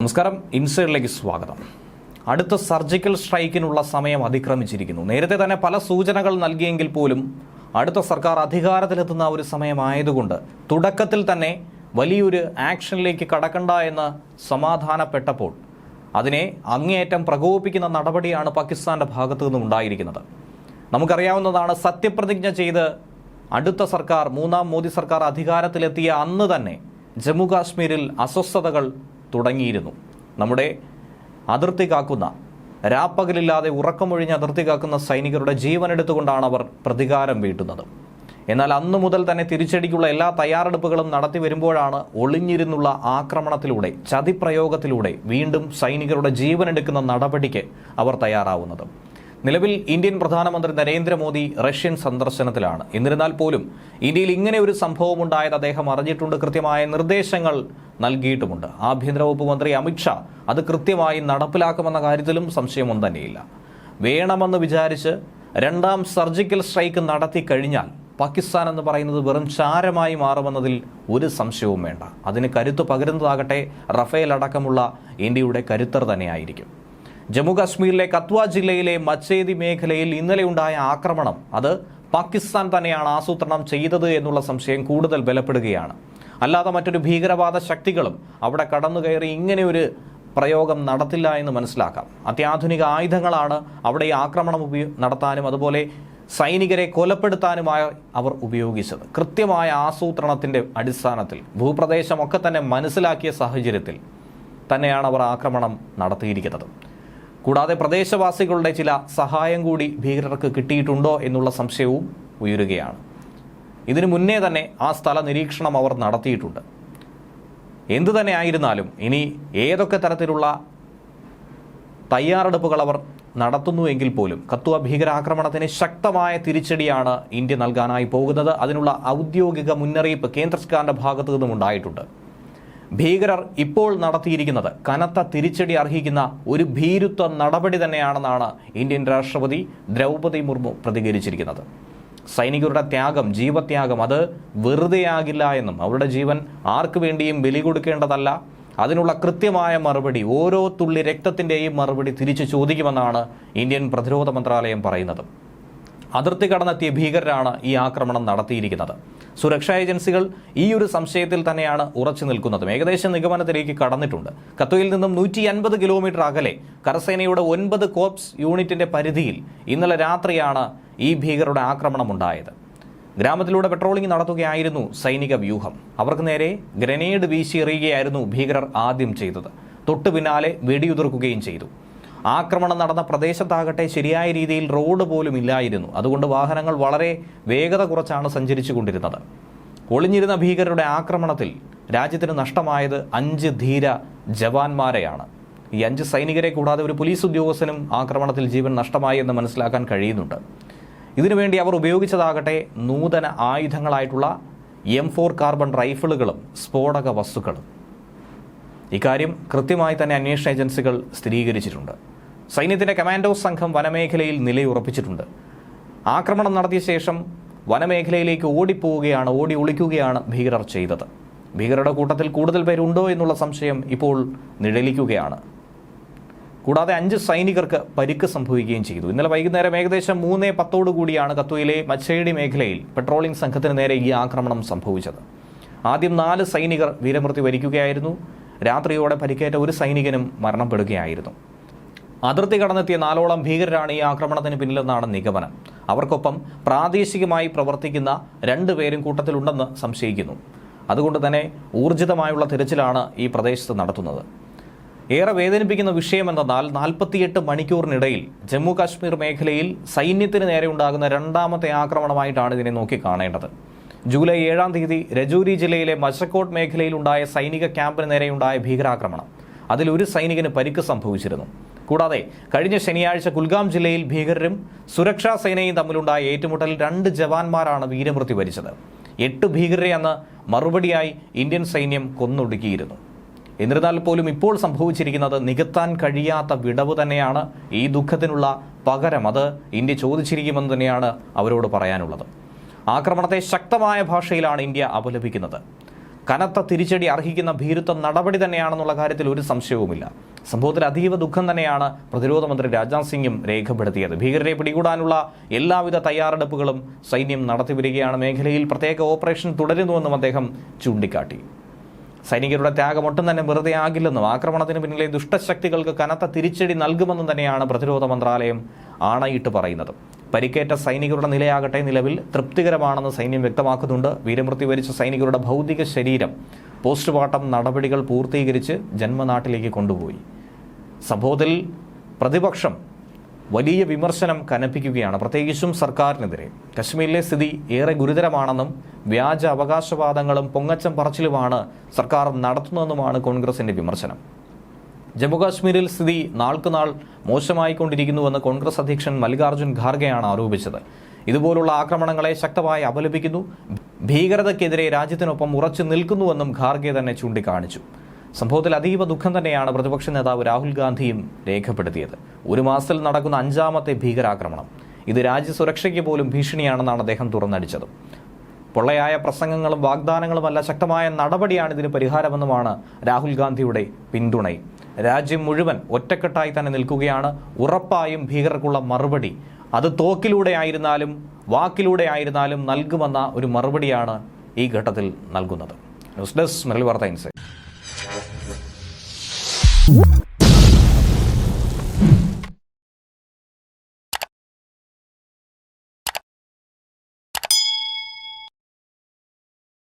നമസ്കാരം. ഇൻസൈഡിലേക്ക് സ്വാഗതം. അടുത്ത സർജിക്കൽ സ്ട്രൈക്കിനുള്ള സമയം അതിക്രമിച്ചിരിക്കുന്നു. നേരത്തെ തന്നെ പല സൂചനകൾ നൽകിയെങ്കിൽ പോലും അടുത്ത സർക്കാർ അധികാരത്തിലെത്തുന്ന ഒരു സമയമായതുകൊണ്ട് തുടക്കത്തിൽ തന്നെ വലിയൊരു ആക്ഷനിലേക്ക് കടക്കണ്ട എന്ന് സമാധാനപ്പെട്ടപ്പോൾ അതിനെ അങ്ങേയറ്റം പ്രകോപിപ്പിക്കുന്ന നടപടിയാണ് പാകിസ്ഥാന്റെ ഭാഗത്തു നിന്നും ഉണ്ടായിരിക്കുന്നത്. നമുക്കറിയാവുന്നതാണ് സത്യപ്രതിജ്ഞ ചെയ്ത് അടുത്ത സർക്കാർ മൂന്നാം മോദി സർക്കാർ അധികാരത്തിലെത്തിയ അന്ന് തന്നെ ജമ്മു കാശ്മീരിൽ അസ്വസ്ഥതകൾ തുടങ്ങിയിരുന്നു. നമ്മുടെ അതിർത്തി കാക്കുന്ന രാപ്പകലില്ലാതെ ഉറക്കമൊഴിഞ്ഞ് അതിർത്തി കാക്കുന്ന സൈനികരുടെ ജീവനെടുത്തുകൊണ്ടാണ് അവർ പ്രതികാരം വീട്ടുന്നത്. എന്നാൽ അന്നു മുതൽ തന്നെ തിരിച്ചടിക്കുള്ള എല്ലാ തയ്യാറെടുപ്പുകളും നടത്തി വരുമ്പോഴാണ് ഒളിഞ്ഞിരുന്നുള്ള ആക്രമണത്തിലൂടെ ചതിപ്രയോഗത്തിലൂടെ വീണ്ടും സൈനികരുടെ ജീവനെടുക്കുന്ന നടപടിക്ക് അവർ തയ്യാറാവുന്നത്. നിലവിൽ ഇന്ത്യൻ പ്രധാനമന്ത്രി നരേന്ദ്രമോദി റഷ്യൻ സന്ദർശനത്തിലാണ്. എന്നിരുന്നാൽ പോലും ഇന്ത്യയിൽ ഇങ്ങനെ ഒരു സംഭവം ഉണ്ടായത് അദ്ദേഹം അറിഞ്ഞിട്ടുണ്ട് കൃത്യമായ നിർദ്ദേശങ്ങൾ നൽകിയിട്ടുമുണ്ട്. ആഭ്യന്തര വകുപ്പ് മന്ത്രി അമിത്ഷാ അത് കൃത്യമായി നടപ്പിലാക്കുമെന്ന കാര്യത്തിലും സംശയമൊന്നും തന്നെയില്ല. വേണമെന്ന് വിചാരിച്ച് രണ്ടാം സർജിക്കൽ സ്ട്രൈക്ക് നടത്തി കഴിഞ്ഞാൽ പാകിസ്ഥാൻ എന്ന് പറയുന്നത് വെറും ചാരമായി മാറുമെന്നതിൽ ഒരു സംശയവും വേണ്ട. അതിന് കരുത്ത് പകരുന്നതാകട്ടെ റഫേൽ അടക്കമുള്ള ഇന്ത്യയുടെ കരുത്തർ തന്നെയായിരിക്കും. ജമ്മു കാശ്മീരിലെ കത്വ ജില്ലയിലെ മച്ചേദി മേഖലയിൽ ഇന്നലെ ഉണ്ടായ ആക്രമണം. അത് പാകിസ്ഥാൻ തന്നെയാണ് ആസൂത്രണം ചെയ്തത് എന്നുള്ള സംശയം കൂടുതൽ ബലപ്പെടുകയാണ്. അല്ലാതെ മറ്റൊരു ഭീകരവാദ ശക്തികളും അവിടെ കടന്നുകയറി ഇങ്ങനെ ഒരു പ്രയോഗം നടത്തില്ല എന്ന് മനസ്സിലാക്കാം. അത്യാധുനിക ആയുധങ്ങളാണ് അവിടെ ഈ ആക്രമണം ഉപയോ നടത്താനും അതുപോലെ സൈനികരെ കൊലപ്പെടുത്താനുമായി അവർ ഉപയോഗിച്ചത്. കൃത്യമായ ആസൂത്രണത്തിന്റെ അടിസ്ഥാനത്തിൽ ഭൂപ്രദേശമൊക്കെ തന്നെ മനസ്സിലാക്കിയ സാഹചര്യത്തിൽ തന്നെയാണ് അവർ ആക്രമണം നടത്തിയിരിക്കുന്നത്. കൂടാതെ പ്രദേശവാസികളുടെ ചില സഹായം കൂടി ഭീകരർക്ക് കിട്ടിയിട്ടുണ്ടോ എന്നുള്ള സംശയവും ഉയരുകയാണ്. ഇതിനു മുന്നേ തന്നെ ആ സ്ഥല നിരീക്ഷണം അവർ നടത്തിയിട്ടുണ്ട്. എന്തു തന്നെ ആയിരുന്നാലും ഇനി ഏതൊക്കെ തരത്തിലുള്ള തയ്യാറെടുപ്പുകൾ അവർ നടത്തുന്നു എങ്കിൽ പോലും കത്തുവ ഭീകരാക്രമണത്തിന് ശക്തമായ തിരിച്ചടിയാണ് ഇന്ത്യ നൽകാനായി പോകുന്നത്. അതിനുള്ള ഔദ്യോഗിക മുന്നറിയിപ്പ് കേന്ദ്ര സർക്കാരിന്റെ ഭാഗത്തു നിന്നും ഉണ്ടായിട്ടുണ്ട് ഭീകരർ ഇപ്പോൾ നടത്തിയിരിക്കുന്നത് കനത്ത തിരിച്ചടി അർഹിക്കുന്ന ഒരു ഭീരുത്വ നടപടി തന്നെയാണെന്നാണ് ഇന്ത്യൻ രാഷ്ട്രപതി ദ്രൗപദി മുർമു പ്രതികരിച്ചിരിക്കുന്നത്. സൈനികരുടെ ത്യാഗം ജീവത്യാഗം അത് വെറുതെയാകില്ല എന്നും അവരുടെ ജീവൻ ആർക്കു വേണ്ടിയും ബലി കൊടുക്കേണ്ടതല്ല. അതിനുള്ള കൃത്യമായ മറുപടി ഓരോ തുള്ളി രക്തത്തിന്റെയും മറുപടി തിരിച്ചു ചോദിക്കുമെന്നാണ് ഇന്ത്യൻ പ്രതിരോധ മന്ത്രാലയം പറയുന്നത്. അതിർത്തി കടന്നെത്തിയ ഭീകരരാണ് ഈ ആക്രമണം നടത്തിയിരിക്കുന്നത്. സുരക്ഷാ ഏജൻസികൾ ഈ ഒരു സംശയത്തിൽ തന്നെയാണ് ഉറച്ചു നിൽക്കുന്നതും. ഏകദേശം നിഗമനത്തിലേക്ക് കടന്നിട്ടുണ്ട്. കത്തുയിൽ നിന്നും നൂറ്റി അൻപത് കിലോമീറ്റർ അകലെ കരസേനയുടെ ഒൻപത് കോപ്സ് യൂണിറ്റിന്റെ പരിധിയിൽ ഇന്നലെ രാത്രിയാണ് ഈ ഭീകരരുടെ ആക്രമണം ഉണ്ടായത് ഗ്രാമത്തിലൂടെ പെട്രോളിംഗ് നടത്തുകയായിരുന്നു സൈനിക വ്യൂഹം. അവർക്ക് നേരെ ഗ്രനേഡ് വീശിയെറിയുകയായിരുന്നു ഭീകരർ ആദ്യം ചെയ്തത്. തൊട്ടു പിന്നാലെ വെടിയുതിർക്കുകയും ചെയ്തു. ആക്രമണം നടന്ന പ്രദേശത്താകട്ടെ ശരിയായ രീതിയിൽ റോഡ് പോലും ഇല്ലായിരുന്നു. അതുകൊണ്ട് വാഹനങ്ങൾ വളരെ വേഗത കുറച്ചാണ് സഞ്ചരിച്ചു കൊണ്ടിരുന്നത്. ഒളിഞ്ഞിരുന്ന ഭീകരരുടെ ആക്രമണത്തിൽ രാജ്യത്തിന് നഷ്ടമായത് അഞ്ച് ധീര ജവാന്മാരെയാണ്. ഈ അഞ്ച് സൈനികരെ കൂടാതെ ഒരു പോലീസ് ഉദ്യോഗസ്ഥനും ആക്രമണത്തിൽ ജീവൻ നഷ്ടമായി എന്ന് മനസ്സിലാക്കാൻ കഴിയുന്നുണ്ട്. ഇതിനുവേണ്ടി അവർ ഉപയോഗിച്ചതാകട്ടെ നൂതന ആയുധങ്ങളായിട്ടുള്ള എം ഫോർ കാർബൺ റൈഫിളുകളും സ്ഫോടക വസ്തുക്കളും. ഇക്കാര്യം കൃത്യമായി തന്നെ അന്വേഷണ ഏജൻസികൾ സ്ഥിരീകരിച്ചിട്ടുണ്ട്. സൈന്യത്തിന്റെ കമാൻഡോ സംഘം വനമേഖലയിൽ നിലയുറപ്പിച്ചിട്ടുണ്ട്. ആക്രമണം നടത്തിയ ശേഷം വനമേഖലയിലേക്ക് ഓടിപ്പോവുകയാണ് ഓടി ഒളിക്കുകയാണ് ഭീകരർ ചെയ്തത്. ഭീകരരുടെ കൂട്ടത്തിൽ കൂടുതൽ പേരുണ്ടോ എന്നുള്ള സംശയം ഇപ്പോൾ നിഴലിക്കുകയാണ്. കൂടാതെ അഞ്ച് സൈനികർക്ക് പരിക്ക് സംഭവിക്കുകയും ചെയ്തു. ഇന്നലെ വൈകുന്നേരം ഏകദേശം മൂന്നേ പത്തോടു കൂടിയാണ് കത്തുവയിലെ മച്ചേടി മേഖലയിൽ പെട്രോളിംഗ് സംഘത്തിന് നേരെ ഈ ആക്രമണം സംഭവിച്ചത്. ആദ്യം നാല് സൈനികർ വീരമൃത്യു വരിക്കുകയായിരുന്നു. രാത്രിയോടെ പരിക്കേറ്റ ഒരു സൈനികനും മരണപ്പെടുകയായിരുന്നു. അതിർത്തി കടന്നെത്തിയ നാലോളം ഭീകരരാണ് ഈ ആക്രമണത്തിന് പിന്നിലെന്നാണ് നിഗമനം. അവർക്കൊപ്പം പ്രാദേശികമായി പ്രവർത്തിക്കുന്ന രണ്ടു പേരും കൂട്ടത്തിലുണ്ടെന്ന് സംശയിക്കുന്നു. അതുകൊണ്ട് തന്നെ ഊർജിതമായുള്ള തിരച്ചിലാണ് ഈ പ്രദേശത്ത് നടത്തുന്നത്. ഏറെ വേദനിപ്പിക്കുന്ന വിഷയമെന്തെന്നാൽ നാൽപ്പത്തിയെട്ട് മണിക്കൂറിനിടയിൽ ജമ്മു കാശ്മീർ മേഖലയിൽ സൈന്യത്തിന് നേരെ ഉണ്ടാകുന്ന രണ്ടാമത്തെ ആക്രമണമായിട്ടാണ് ഇതിനെ നോക്കി കാണേണ്ടത്. ജൂലൈ ഏഴാം തീയതി രജൂരി ജില്ലയിലെ മച്ചക്കോട്ട് മേഖലയിലുണ്ടായ സൈനിക ക്യാമ്പിന് നേരെയുണ്ടായ ഭീകരാക്രമണം. അതിൽ ഒരു സൈനികന് പരിക്ക് സംഭവിച്ചിരുന്നു. കൂടാതെ കഴിഞ്ഞ ശനിയാഴ്ച കുൽഗാം ജില്ലയിൽ ഭീകരരും സുരക്ഷാ സേനയും തമ്മിലുണ്ടായ ഏറ്റുമുട്ടലിൽ രണ്ട് ജവാന്മാരാണ് വീരമൃത്യു വരിച്ചത്. എട്ട് ഭീകരരെ അന്ന് മറുപടിയായി ഇന്ത്യൻ സൈന്യം കൊന്നൊടുക്കിയിരുന്നു. എന്നിരുന്നാൽ പോലും ഇപ്പോൾ സംഭവിച്ചിരിക്കുന്നത് നികത്താൻ കഴിയാത്ത വിടവ് തന്നെയാണ് ഈ ദുഃഖത്തിനുള്ള പകരം. അത് ഇന്ത്യ ചോദിച്ചിരിക്കുമെന്ന് തന്നെയാണ് അവരോട് പറയാനുള്ളത്. ആക്രമണത്തെ ശക്തമായ ഭാഷയിലാണ് ഇന്ത്യ അപലപിക്കുന്നത്. കനത്ത തിരിച്ചടി അർഹിക്കുന്ന ഭീരുത്വ നടപടി തന്നെയാണെന്നുള്ള കാര്യത്തിൽ ഒരു സംശയവുമില്ല. സംഭവത്തിൽ അതീവ ദുഃഖം തന്നെയാണ് പ്രതിരോധ മന്ത്രി രാജ്നാഥ് സിംഗും രേഖപ്പെടുത്തിയത്. ഭീകരരെ പിടികൂടാനുള്ള എല്ലാവിധ തയ്യാറെടുപ്പുകളും സൈന്യം നടത്തിവരികയാണ്. മേഖലയിൽ പ്രത്യേക ഓപ്പറേഷൻ തുടരുന്നുവെന്നും അദ്ദേഹം ചൂണ്ടിക്കാട്ടി. സൈനികരുടെ ത്യാഗം ഒട്ടും തന്നെ വെറുതെ ആകില്ലെന്നും ആക്രമണത്തിന് പിന്നിലെ ദുഷ്ടശക്തികൾക്ക് കനത്ത തിരിച്ചടി നൽകുമെന്നും തന്നെയാണ് പ്രതിരോധ മന്ത്രാലയം ആണയിട്ട് പറയുന്നത്. പരിക്കേറ്റ സൈനികരുടെ നിലയാകട്ടെ നിലവിൽ തൃപ്തികരമാണെന്ന് സൈന്യം വ്യക്തമാക്കുന്നുണ്ട്. വീരമൃത്യു വരിച്ച സൈനികരുടെ ഭൗതിക ശരീരം പോസ്റ്റ്മോർട്ടം നടപടികൾ പൂർത്തീകരിച്ച് ജന്മനാട്ടിലേക്ക് കൊണ്ടുപോയി. സംഭവത്തിൽ പ്രതിപക്ഷം വലിയ വിമർശനം കനപ്പിക്കുകയാണ്. പ്രത്യേകിച്ചും സർക്കാരിനെതിരെ. കശ്മീരിലെ സ്ഥിതി ഏറെ ഗുരുതരമാണെന്നും വ്യാജ അവകാശവാദങ്ങളും പൊങ്ങച്ചം പറച്ചിലുമാണ് സർക്കാർ നടത്തുന്നതെന്നുമാണ് കോൺഗ്രസിന്റെ വിമർശനം. ജമ്മുകാശ്മീരിൽ സ്ഥിതി നാൾക്കുനാൾ മോശമായിക്കൊണ്ടിരിക്കുന്നുവെന്ന് കോൺഗ്രസ് അധ്യക്ഷൻ മല്ലികാർജുൻ ഖാർഗെയാണ് ആരോപിച്ചത്. ഇതുപോലുള്ള ആക്രമണങ്ങളെ ശക്തമായി അപലപിക്കുന്നു. ഭീകരതയ്ക്കെതിരെ രാജ്യത്തിനൊപ്പം ഉറച്ചു നിൽക്കുന്നുവെന്നും ഖാർഗെ തന്നെ ചൂണ്ടിക്കാണിച്ചു. സംഭവത്തിൽ അതീവ ദുഃഖം തന്നെയാണ് പ്രതിപക്ഷ നേതാവ് രാഹുൽ ഗാന്ധിയും രേഖപ്പെടുത്തിയത്. ഒരു മാസത്തിൽ നടക്കുന്ന അഞ്ചാമത്തെ ഭീകരാക്രമണം. ഇത് രാജ്യസുരക്ഷയ്ക്ക് പോലും ഭീഷണിയാണെന്നാണ് അദ്ദേഹം തുറന്നടിച്ചത്. പൊള്ളയായ പ്രസംഗങ്ങളും വാഗ്ദാനങ്ങളുമല്ല ശക്തമായ നടപടിയാണ് ഇതിന് പരിഹാരമെന്നുമാണ് രാഹുൽ ഗാന്ധിയുടെ പിന്തുണയും. രാജ്യം മുഴുവൻ ഒറ്റക്കെട്ടായി തന്നെ നിൽക്കുകയാണ്. ഉറപ്പായും ഭീകരർക്കുള്ള മറുപടി അത് തോക്കിലൂടെ ആയിരുന്നാലും വാക്കിലൂടെ ആയിരുന്നാലും നൽകുമെന്ന ഒരു മറുപടിയാണ് ഈ ഘട്ടത്തിൽ നൽകുന്നത്. ന്യൂസ് ഡെസ്ക് മെറിൽ വാർത്ത ഇൻസൈറ്റ്.